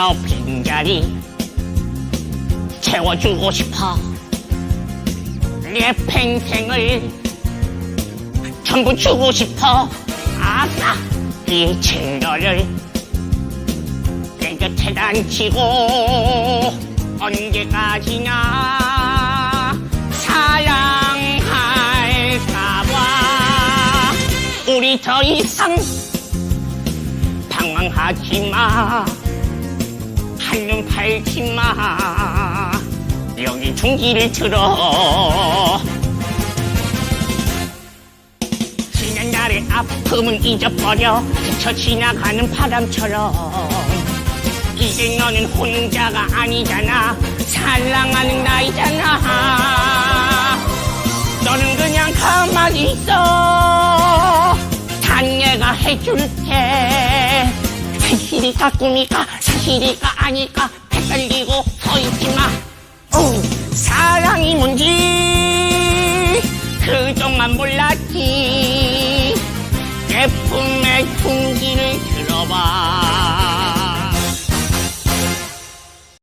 너 빈자리 채워주고 싶어. 내 팽생을 전부 주고 싶어. 아싸! 이 친구를 내 곁에 단치고 언제까지나 사랑할까봐. 우리 더 이상 방황하지 마 한눈 팔지 마. 여기 중지를 들어. 지난 날의 아픔은 잊어버려 스쳐 지나가는 바람처럼. 이제 너는 혼자가 아니잖아. 사랑하는 나이잖아. 너는 그냥 가만히 있어. 단예가 해줄게 사실이까 꿈이까 사실이가 아니까 헷갈리고 서있지마. 오 사랑이 뭔지 그동안 몰랐지. 내 품의 풍기를 들어봐.